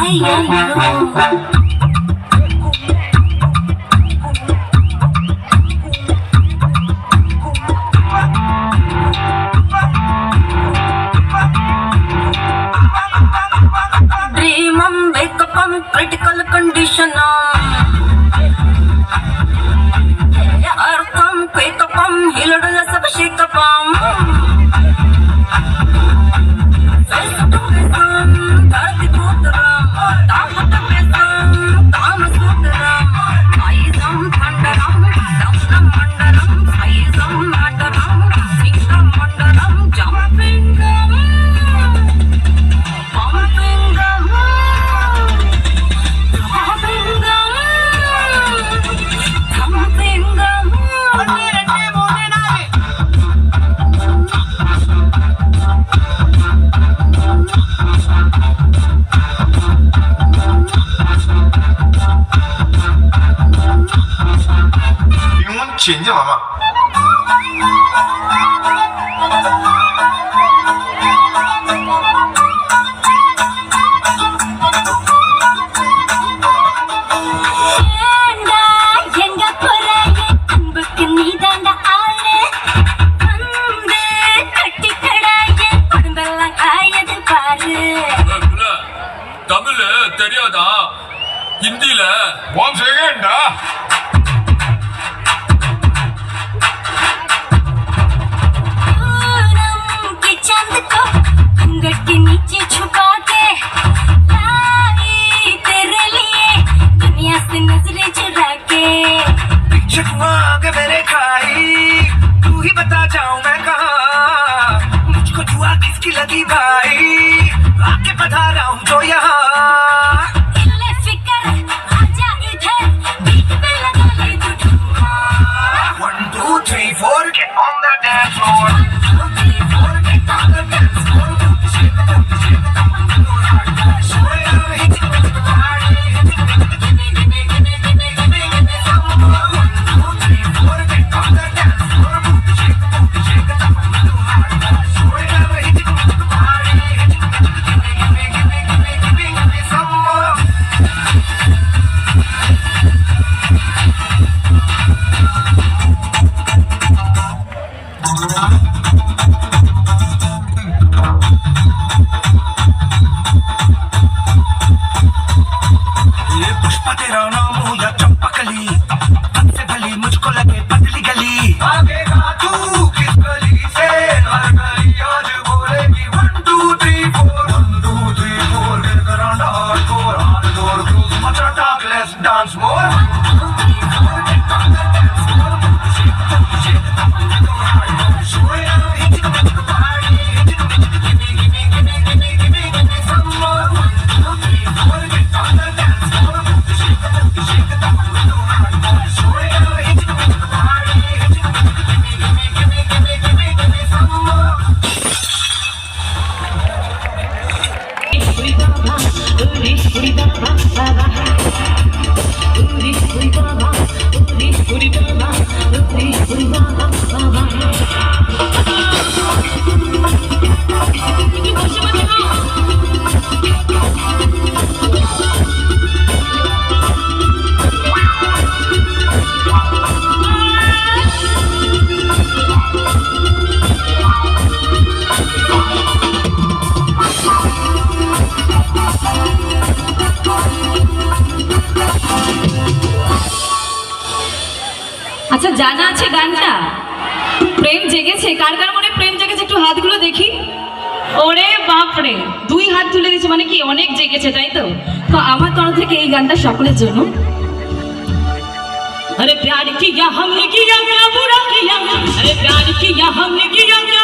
Ay, ay, ay. critical condition 一个 আচ্ছা জানা আছে গানটা? প্রেম জেগেছে। কার কার মনে প্রেম জেগেছে? একটু হাতগুলো দেখি। ওরে বাপরে, দুই হাত তুলে দিয়েছে মানে কি? অনেক জেগেছে, তাই তো? তো আমার তরফ থেকে এই গানটা সকলের জন্য। আরে প্যার কি হামনে কি আমরা বুড়া, কি আমরা আরে প্যার কি হামনে কি আমরা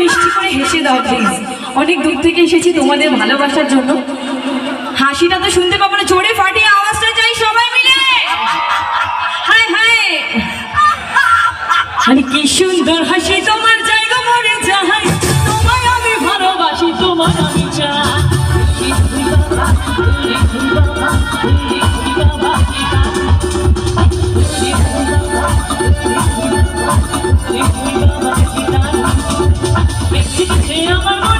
মিষ্টি করে হেসে দাও প্লিজ অনেক দূর থেকে এসেছি তোমাদের ভালোবাসার জন্য। হাসিটা তো শুনতে পাবো না, জোরে ফাটিয়ে আওয়াজটা চাই সবাই মিলে। হায় হায়। আরে কি সুন্দর হাসি, তোমার জায়গা মরে চাই তোমায় আমি ভালোবাসি, তোমার আমি চাই। Thank you. Mexican, I'm a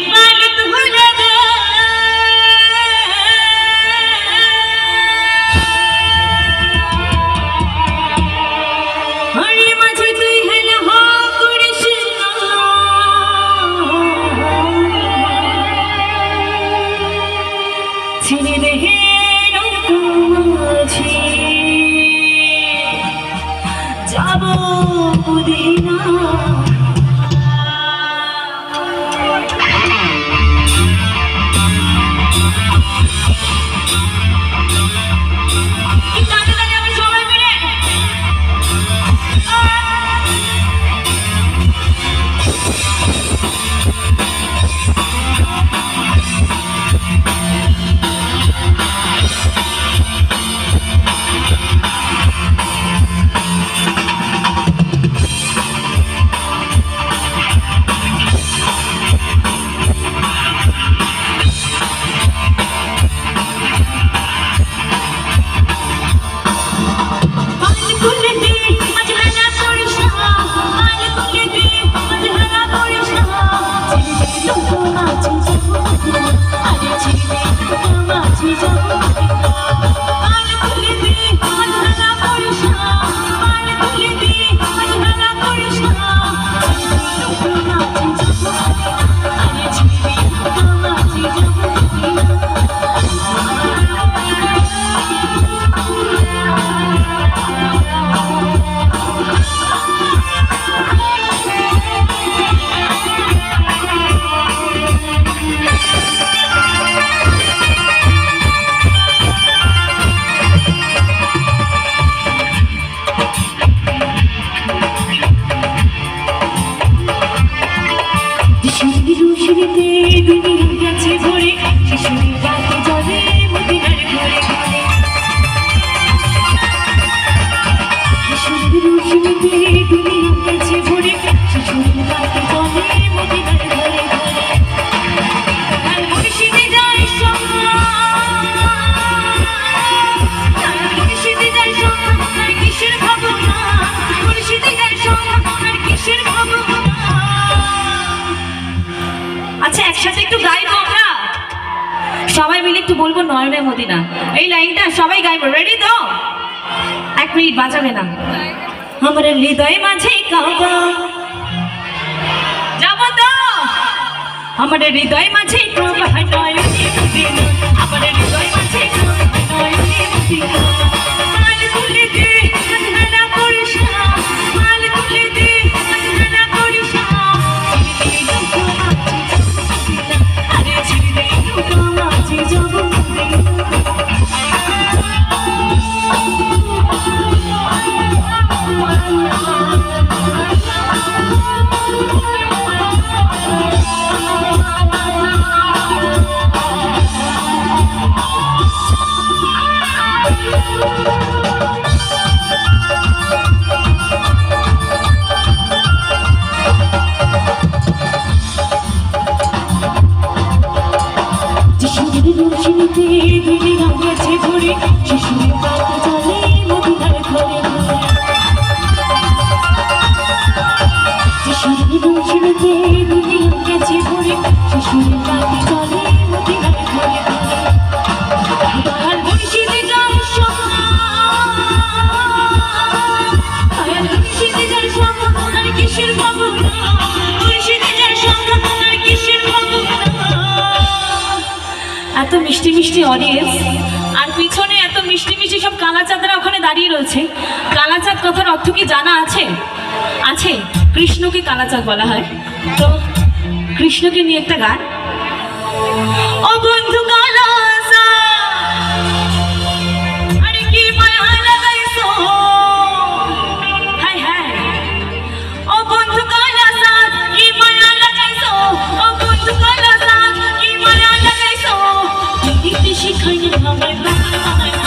একসাথে একটু গাইবো আমরা? সবাই মিলে একটু বলব নয়নে মদিনা। এই লাইনটা সবাই গাইবো। রেডি তো? এক মিনিট বাঁচাবে না। আমার হৃদয় মাঝে যাব তো? আমার হৃদয় মাঝে আমার হৃদয় মাঝে মিষ্টি অডিয়েন্স আর পিছনে এত মিষ্টি মিষ্টি সব কালাচাঁদরা ওখানে দাঁড়িয়ে রয়েছে। কালাচাঁদ কথার অর্থ কি জানা আছে? আছে। কৃষ্ণকে কালাচাঁদ বলা হয়। তো কৃষ্ণকে নিয়ে একটা গান। ও বন্ধু কালাচাঁদ শিখাই আমার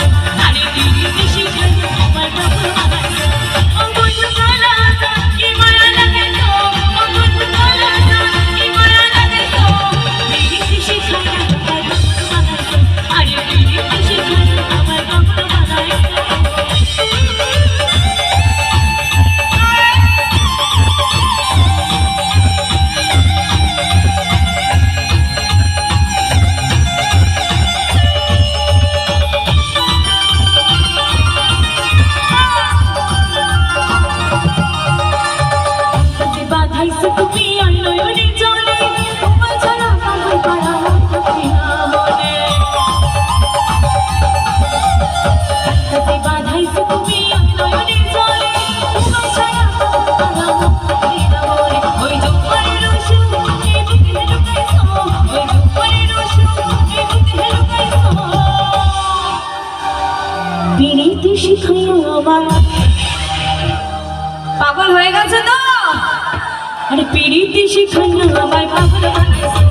পাগল হয়ে গেছে তো? আরে পিড়িতে শিখানো আমায় পাগল বানাইছো